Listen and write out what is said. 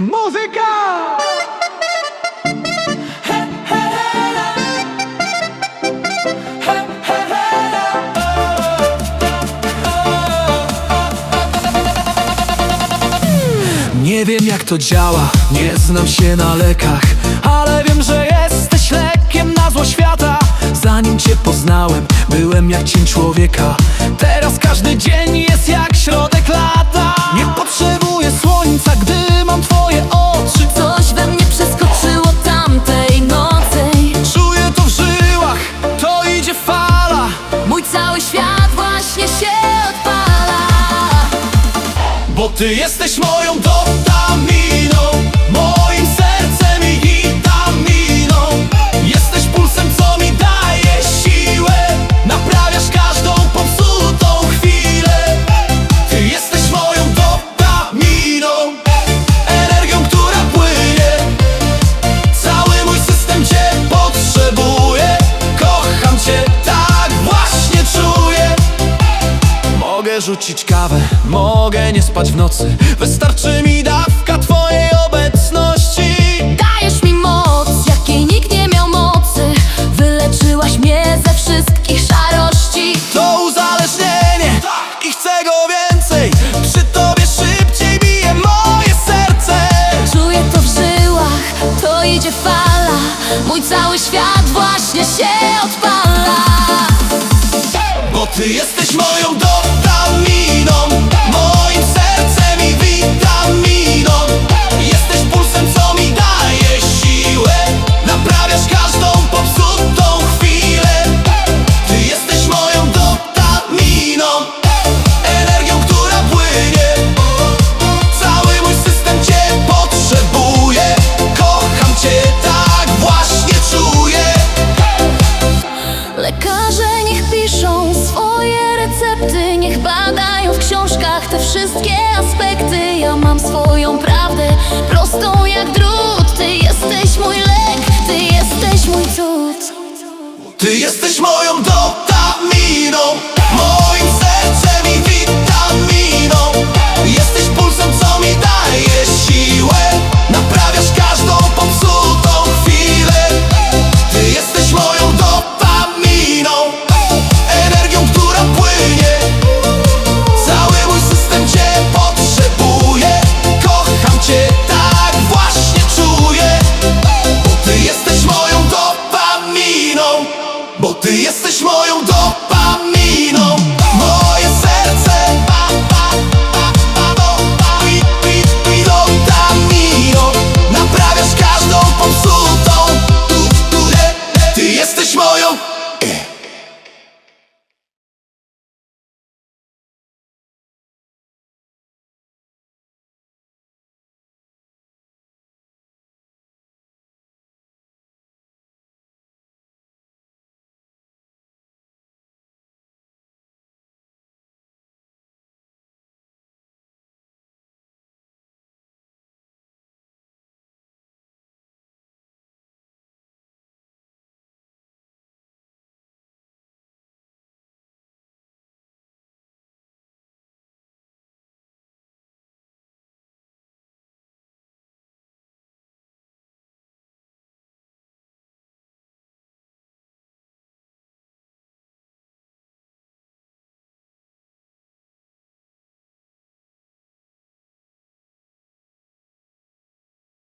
Muzyka! Nie wiem jak to działa, nie znam się na lekach Ale wiem, że jesteś lekiem na zło świata. Zanim cię poznałem, byłem jak cień człowieka. Teraz każdy dzień jest jak środek lata słońca, gdy mam twoje oczy. Coś we mnie przeskoczyło tamtej nocy. Czuję to w żyłach, to idzie fala. Mój cały świat właśnie się odpala. Bo ty jesteś moją dopaminą Mogę rzucić kawę, mogę nie spać w nocy. Wystarczy mi dawka twojej obecności. Dajesz mi moc, jakiej nikt nie miał mocy. Wyleczyłaś mnie ze wszystkich szarości. To uzależnienie i chcę go więcej. Przy tobie szybciej bije moje serce. Czuję to w żyłach, to idzie fala. Mój cały świat właśnie się odpala. Bo ty jesteś moją dopaminą książkach te wszystkie aspekty. Ja mam swoją prawdę, prostą jak drut. Ty jesteś mój lek, ty jesteś mój cud. Ty jesteś moją dopaminą